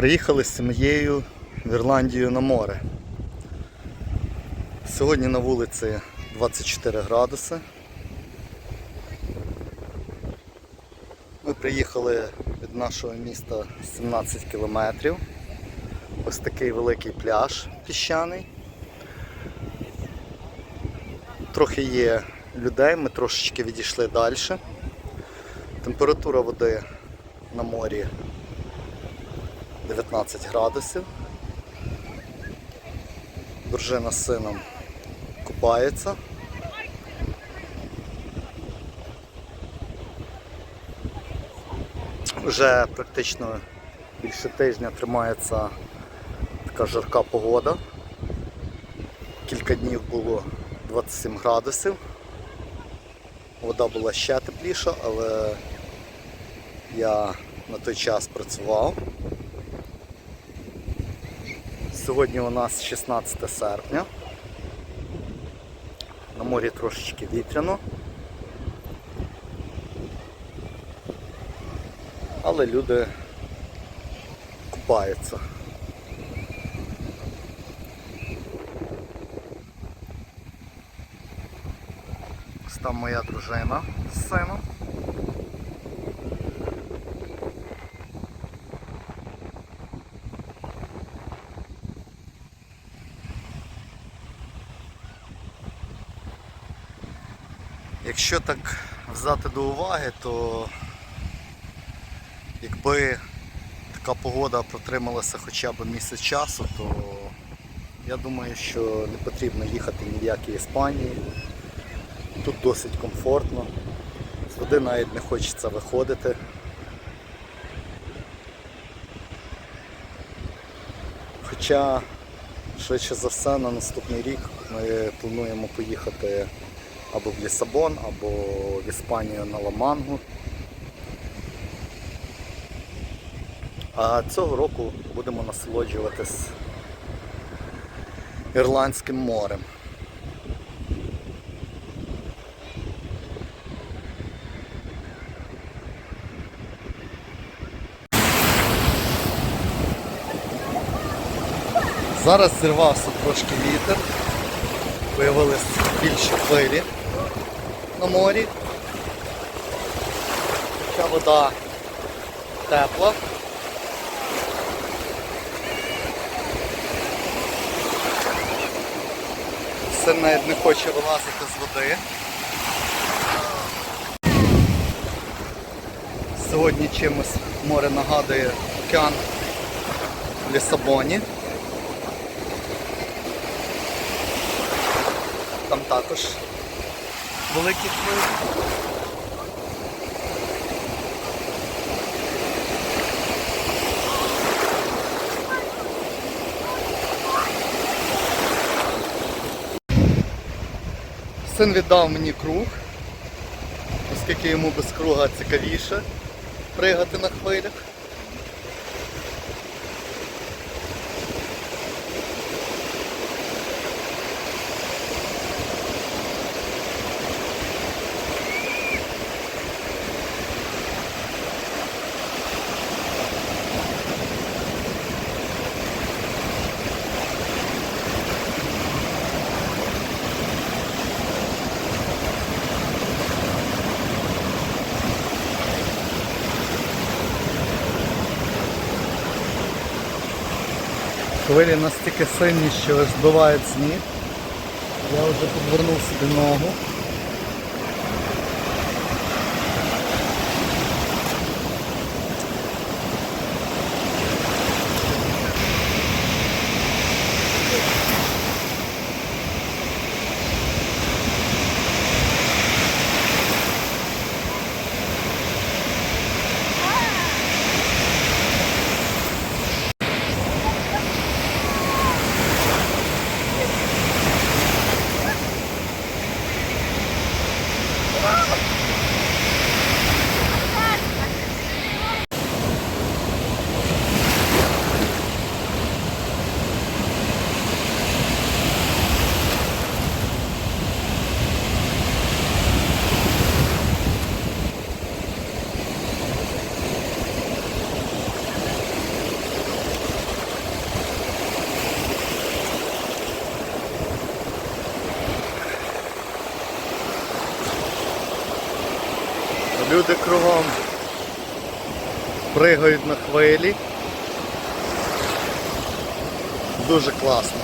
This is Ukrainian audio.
Приїхали з сім'єю в Ірландію на море. Сьогодні на вулиці 24 градуси. Ми приїхали від нашого міста 17 кілометрів. Ось такий великий пляж піщаний. Трохи є людей, ми трошечки відійшли далі. Температура води на морі 19 градусів. Дружина з сином купається. Вже практично більше тижня тримається така жарка погода. Кілька днів було 27 градусів. Вода була ще тепліша, але я на той час працював. Сьогодні у нас 16 серпня. На морі трошечки вітряно. Але люди купаються. Ось там моя дружина з сином. Якщо так взяти до уваги, то якби така погода протрималася хоча б місяць часу, то я думаю, що не потрібно їхати ні в якій Іспанії. Тут досить комфортно. З води навіть не хочеться виходити. Хоча, швидше за все, на наступний рік ми плануємо поїхати або в Лісабон, або в Іспанію на Ламангу. А цього року будемо насолоджуватись Ірландським морем. Зараз зірвався трошки вітер, виявились більші хвилі на морі. Хоча вода тепла. Син навіть не хоче вилазити з води. Сьогодні чимось море нагадує океан в Лісабоні. Там також великі хвилі. Син віддав мені круг, оскільки йому без круга цікавіше пригати на хвилях. Хвилі настільки сильні, що збивають сніг. Я вже підвернув собі ногу. Люди кругом пригають на хвилі. Дуже класно.